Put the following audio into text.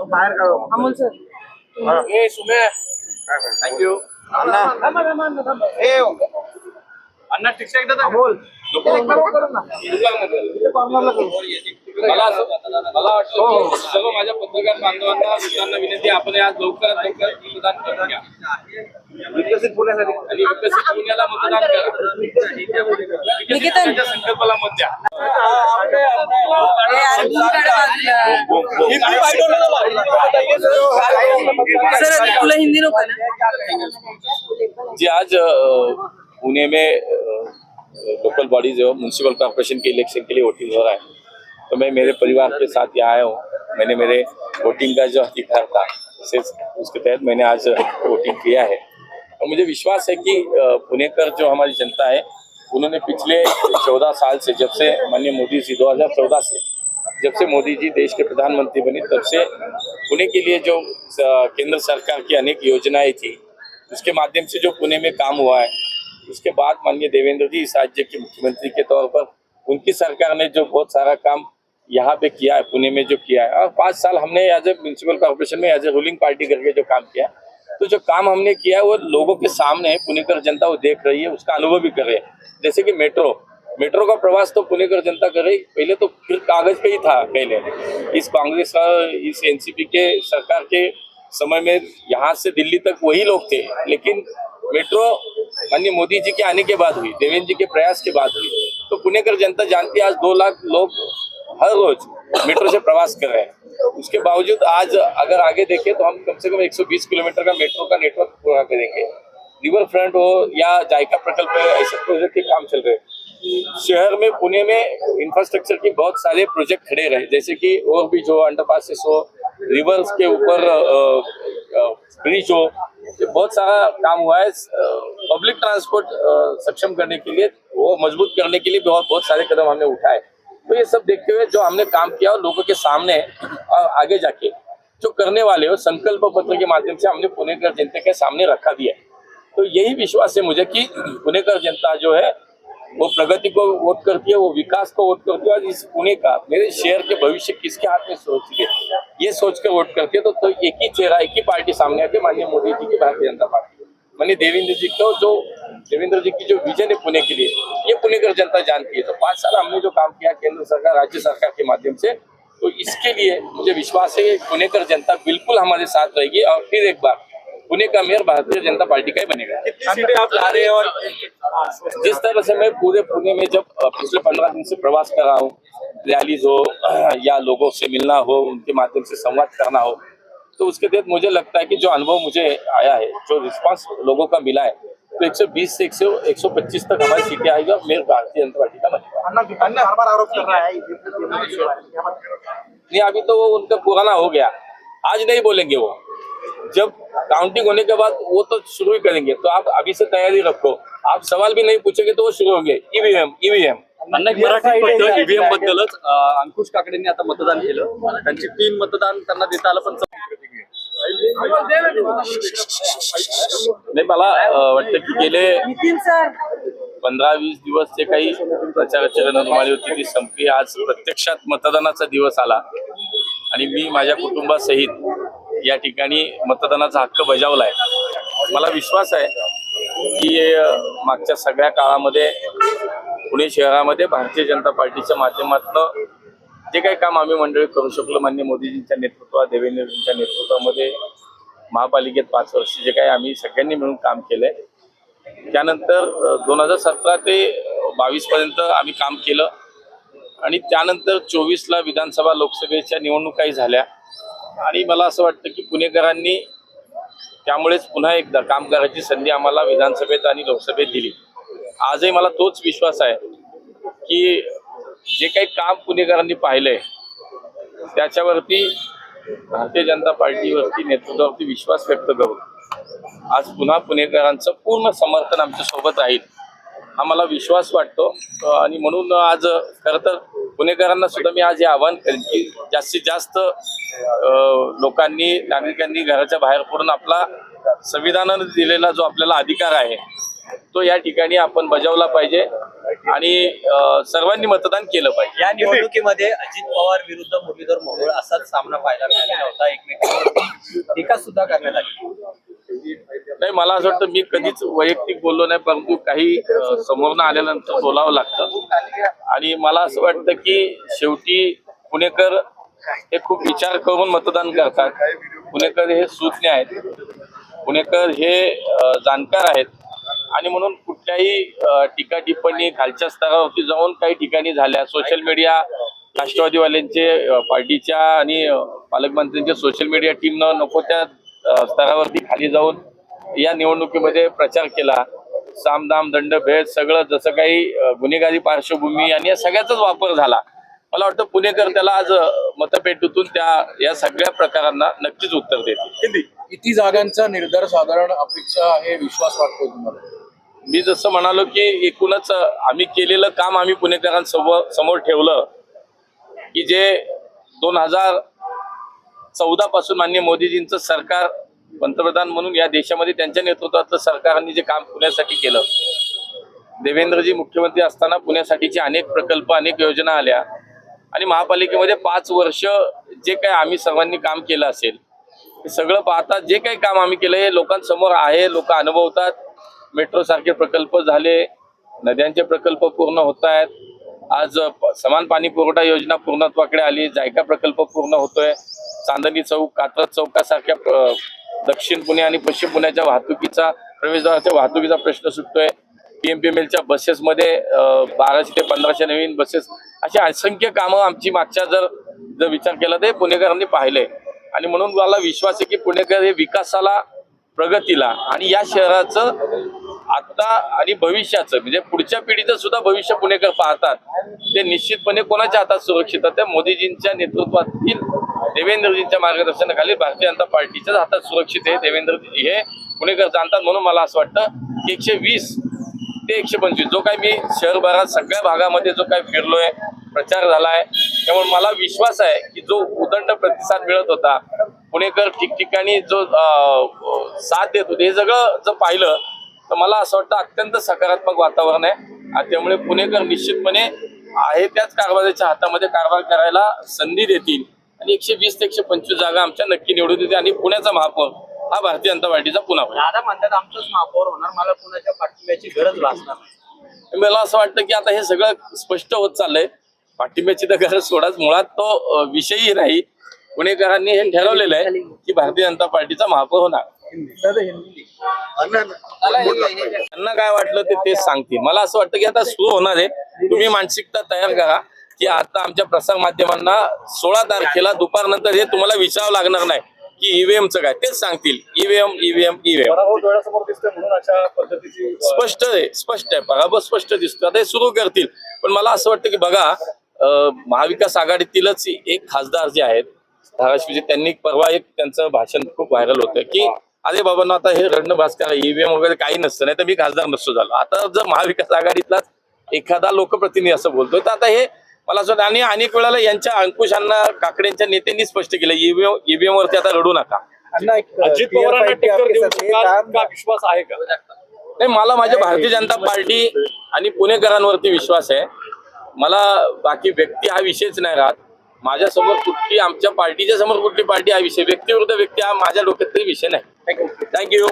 बाहेर काढू. Amol sir. Thank you ए अण्णा शिक्षा एकदा बोल मला असं मला वाटतं की सर्व माझ्या पत्रकार बांधवांना मित्रांना विनंती आहे, आपण आज लवकरात लवकर मतदान करून घ्या विकसित पुण्यासाठी आणि विकसित पुण्याला मतदान करा संकल्पाला मत द्या तुला हिंदी नको ना? जी आज पुणे में लोकल बॉडीज एवं म्यूनसिपल कॉर्पोरेशन के इलेक्शन के लिए वोटिंग हो रहा है। तो मैं मेरे परिवार के साथ यहाँ आया हूँ। मैंने मेरे वोटिंग का जो अधिकार था, उसे, उसके तहत मैंने आज वोटिंग किया है। और मुझे विश्वास है कि पुणेकर जो हमारी जनता है, उन्होंने पिछले चौदह साल से, जब से माननीय मोदी जी, दो हज़ार चौदह से, जब से मोदी जी देश के प्रधानमंत्री बने, तब से पुणे के लिए जो केंद्र सरकार की अनेक योजनाएँ थी, उसके माध्यम से जो पुणे में काम हुआ है उसके बाद माननीय देवेंद्र जी इस राज्य के मुख्यमंत्री के तौर पर उनकी सरकार ने जो बहुत सारा काम यहाँ पे किया है, पुणे में जो किया है। और पाँच साल हमने एज ए म्यूनसिपल कॉर्पोरेशन में एज ए रूलिंग पार्टी करके जो काम किया तो जो काम हमने किया है वो लोगों के सामने है पुणेकर जनता वो देख रही है, उसका अनुभव भी कर रही है। जैसे कि मेट्रो मेट्रो का प्रवास तो पुणेकर जनता कर रही, पहले तो फिर कागज़ पे ही था पहले। इस कांग्रेस और इस एनसीपी के सरकार के समय में यहाँ से दिल्ली तक वही लोग थे, लेकिन मेट्रो माननीय मोदी जी के आने के बाद हुई देवेंद्र जी के प्रयास के बाद हुई। तो पुणेकर जनता जानती है, आज दो लाख लोग हर रोज मेट्रो से प्रवास कर रहे हैं। उसके बावजूद आज अगर आगे देखें तो हम कम से कम 120 किलोमीटर का मेट्रो का नेटवर्क पूरा करेंगे। रिवर फ्रंट हो या जायका प्रकल्प है, ऐसे प्रोजेक्ट के काम चल रहे शहर में, पुणे में इंफ्रास्ट्रक्चर के बहुत सारे प्रोजेक्ट खड़े रहे, जैसे कि और भी जो अंडरपासेस हो रिवर्स के ऊपर ब्रिज हो बहुत सारा काम हुआ है पब्लिक ट्रांसपोर्ट सक्षम करने के लिए, वो मज़बूत करने के लिए बहुत बहुत सारे कदम हमने उठाए। तो ये सब देखते हुए जो हमने काम किया और लोगों के सामने और आगे जाके, जो करने वाले हो, संकल्प पत्र के माध्यम से हमने पुणेकर जनता के सामने रखा दिया तो यही विश्वास है मुझे कि पुणेकर जनता जो है वो प्रगति को वोट करती है वो विकास को वोट करती है और इस पुणे का मेरे शहर के भविष्य किसके हाथ में सोच के ये सोच कर वोट करती है तो, तो एक ही चेहरा एक ही पार्टी सामने आती है माननीय मोदी जी की भारतीय जनता पार्टी माननीय देवेंद्र जी को जो देवेंद्र जी की जो विजन है पुणे के लिए ये पुणेकर जनता जानती है। तो पाँच साल हमने जो काम किया केंद्र सरकार राज्य सरकार के माध्यम से तो इसके लिए मुझे विश्वास है कि पुणेकर जनता बिल्कुल हमारे साथ रहेगी और फिर एक बार पुणे का मेयर भारतीय जनता पार्टी का ही बनेगा सीटें आप ला रहे हैं और जिस तरह से मैं पूरे पुणे में जब पिछले पंद्रह दिन से प्रवास कर रहा हूँ रैलीज हो या लोगों से मिलना हो उनके माध्यम से संवाद करना हो तो उसके तहत मुझे लगता है कि जो अनुभव मुझे आया है जो रिस्पांस लोगों का मिला है तो 120 से 100 125 तक हमारी सीटें आएगी और मेयर भारतीय जनता पार्टी का बनेगा है नहीं अभी तो वो उनका पुराना हो गया आज नहीं बोलेंगे वो जब काउंटिंग होने के बाद वो तो शुरू ही करेंगे। तो आप अभी से तैयारी रखो। आप सवाल भी नहीं पूछेंगे तो वो शुरू होंगे। ईवीएम ईवीएम अण्णा मराठी पडतं ईव्हीएम बद्दलच अंकुश काकडेंनी आता मतदान केलं. त्यांची तीन मतदान त्यांना देता आलं पण नाही मला वाटतं की गेले पंधरा वीस दिवस जे काही प्रचाराची रणधुमाळी होती ती संपली. आज प्रत्यक्षात मतदानाचा दिवस आला. आणि मी माझ्या कुटुंबासहित या ठिकाणी मतदानाचा हक्क बजावला आहे मला विश्वास आहे की मागच्या सगळ्या काळामध्ये पुणे शहरामध्ये भारतीय जनता पार्टीच्या माध्यमातनं जे काही काम आम्ही मंडळी करू शकलो मान्य मोदीजींच्या नेतृत्वात देवेंद्रजींच्या नेतृत्वामध्ये महापालिकेत पाच वर्ष जे काही आम्ही सगळ्यांनी मिळून काम केलंय. त्यानंतर दोन हजार सतरा ते बावीस पर्यंत आम्ही काम केलं. आणि त्यानंतर चोवीसला विधानसभा लोकसभेच्या निवडणुकाही झाल्या. आणि मला असं वाटतं की पुणेकरांनी त्यामुळेच पुन्हा एकदा काम करायची संधी आम्हाला विधानसभेत आणि लोकसभेत दिली. आजही मला तोच विश्वास आहे की जे काही काम पुणेकरांनी पाहिलंय त्याच्यावरती भारतीय जनता पार्टीवरती नेतृत्वावरती विश्वास व्यक्त करून आज पुन्हा पुणेकरांचं पूर्ण समर्थन आमच्यासोबत राहील. हा मला विश्वास वाटतो. आणि म्हणून आज खरं तर पुणेकरांना सुद्धा मी आज हे आव्हान करेन की जास्तीत जास्त लोकांनी नागरिकांनी घराच्या बाहेर पडून आपला संविधानाने दिलेला जो आपल्याला अधिकार आहे तो या ठिकाणी आपण बजावला पाहिजे आणि सर्वांनी मतदान केलं पाहिजे. या निवडणुकीमध्ये अजित पवार विरुद्ध मुरलीधर मोहोळ असाच सामना पाहायला मिळाला होता एकमेकांवर. टीका सुद्धा करण्यात आली. नाही मला असं वाटतं मी कधीच वैयक्तिक बोललो नाही परंतु काही समोरनं आल्यानंतर बोलावं लागतं. आणि मला असं वाटतं की शेवटी पुणेकर हे खूप विचार करून मतदान करतात. पुणेकर हे सुज्ञ आहेत. पुणेकर हे जाणकार आहेत. आणि म्हणून कुठल्याही टीका टिप्पणी खालच्या स्तरावरती जाऊन काही ठिकाणी झाल्या. सोशल मीडिया राष्ट्रवादीवाल्यांचे पार्टीच्या आणि पालकमंत्र्यांच्या सोशल मीडिया टीमनं नको त्या स्तरावरती खाली जाऊन या निवडणुकीमध्ये प्रचार केला. सामदाम दंड भेद सगळं जसं काही गुन्हेगारी पार्श्वभूमी आणि या सगळ्याचाच वापर झाला. मला वाटतं पुणेकर त्याला आज मतपेटीतून त्या या सगळ्या प्रकारांना नक्कीच उत्तर देतील. किती? जागांचा निर्धार साधारण अपेक्षा आहे विश्वास वाटतो तुम्हाला? मी जसं म्हणालो की एकूणच आम्ही केलेलं काम आम्ही पुणेकरांसमोर समोर ठेवलं की जे दोन हजार चौदा पासून माननीय मोदीजींचं सरकार पंतप्रधान म्हणून या देशामध्ये त्यांच्या नेतृत्वातलं सरकारने जे काम पुण्यासाठी केलं देवेंद्रजी मुख्यमंत्री असताना पुण्यासाठीचे अनेक प्रकल्प अनेक योजना आल्या. आणि महापालिकेमध्ये पाच वर्ष जे काही आम्ही सर्वांनी काम केलं असेल हे सगळं पाहता जे काही काम आम्ही केलं हे लोकांसमोर आहे लोक अनुभवतात. मेट्रो सारखे प्रकल्प झाले नद्यांचे प्रकल्प पूर्ण होत आहेत. आज समान पाणी पुरवठा योजना पूर्णत्वाकडे आली जायका प्रकल्प पूर्ण होतोय. चांदणी चौक कात्रज चौकासारख्या दक्षिण पुणे आणि पश्चिम पुण्याच्या वाहतुकीचा प्रवेशद्वाराच्या वाहतुकीचा प्रश्न सुटतोय. पीएमपीएमएलच्या बसेसमध्ये बाराशे ते पंधराशे नवीन बसेस अशी असंख्य कामं आमची मागच्या जर जर विचार केला तर पुणेकरांनी पाहिले आणि म्हणून मला विश्वास आहे की पुणेकर हे विकासाला प्रगतीला आणि या शहराचं आता आणि भविष्याचं म्हणजे पुढच्या पिढीचं सुद्धा भविष्य पुणेकर पाहतात. ते निश्चितपणे कोणाच्या हातात सुरक्षित आहे? मोदीजींच्या नेतृत्वातील देवेंद्रजींच्या मार्गदर्शनाखाली भारतीय जनता पार्टीच्याच हातात सुरक्षित आहे. देवेंद्रजी हे पुणेकर जाणतात म्हणून मला असं वाटतं की एकशे वीस ते एकशे पंचवीस जो काही मी शहरभरात सगळ्या भागामध्ये जो काही फिरलोय प्रचार झालाय त्यामुळे मला विश्वास आहे की जो उदंड प्रतिसाद मिळत होता पुणेकर ठिकठिकाणी जो साथ देत होते हे सगळं जर पाहिलं तर मला असं वाटतं अत्यंत सकारात्मक वातावरण आहे. आणि त्यामुळे पुणेकर निश्चितपणे आहे त्याच कारभाराच्या हातामध्ये कारभार करायला संधी देतील. आणि एकशे वीस ते एकशे पंचवीस जागा आमच्या नक्की निवडून देतील. आणि पुण्याचा महापौर हा भारतीय जनता पार्टीचा पुन्हा दादा म्हणतात आमचंच महापौर होणार मला पुण्याच्या पाठिंब्याची गरज भासणार नाही. मला असं वाटतं की आता हे सगळं स्पष्ट होत चाललंय. पाठिंब्याची तर गरज सोडाच. मुळात तो विषयही नाही. पुणेकरांनी हे ठरवलेलं आहे की भारतीय जनता पार्टीचा महापौर होणार. त्यांना काय वाटलं ते तेच सांगतील. मला असं वाटतं की आता सुरू होणार आहे. तुम्ही मानसिकता तयार करा की आता आमच्या प्रसार माध्यमांना सोळा तारखेला दुपारनंतर हे तुम्हाला विचारावं लागणार नाही की ईव्हीएमचं काय. तेच सांगतील. EVM EVM EVM. स्पष्ट आहे. स्पष्ट आहे. पराभव स्पष्ट दिसतो. आता हे सुरू करतील. पण मला असं वाटतं की बघा महाविकास आघाडीतीलच एक खासदार जे आहेत धाराशिवचे त्यांनी परवा एक त्यांचं भाषण खूप व्हायरल होतं की अरे बाबांना आता हे रडणं भास्कर ईव्हीएम वगैरे काही नसतं नाही तर मी खासदार नसतो झालो. आता जर महाविकास आघाडीतलाच एखादा लोकप्रतिनिधी असं बोलतोय तर आता हे मला असं वाटतं आणि अनेक वेळेला यांच्या अंकुशांना काकड्यांच्या नेत्यांनी स्पष्ट केलं ईव्हीएम ईव्हीएम वरती आता रडू नका. अजित पवारांना विश्वास आहे का? नाही मला माझ्या भारतीय जनता पार्टी आणि पुणेकरांवरती विश्वास आहे. मला बाकी व्यक्ती हा विषयच नाही राहत. माझ्यासमोर कुठली आमच्या पार्टीच्या समोर कुठली पार्टी हा विषय व्यक्ती विरुद्ध व्यक्ती हा माझ्या डोक्यात तरी विषय नाही. थँक्यू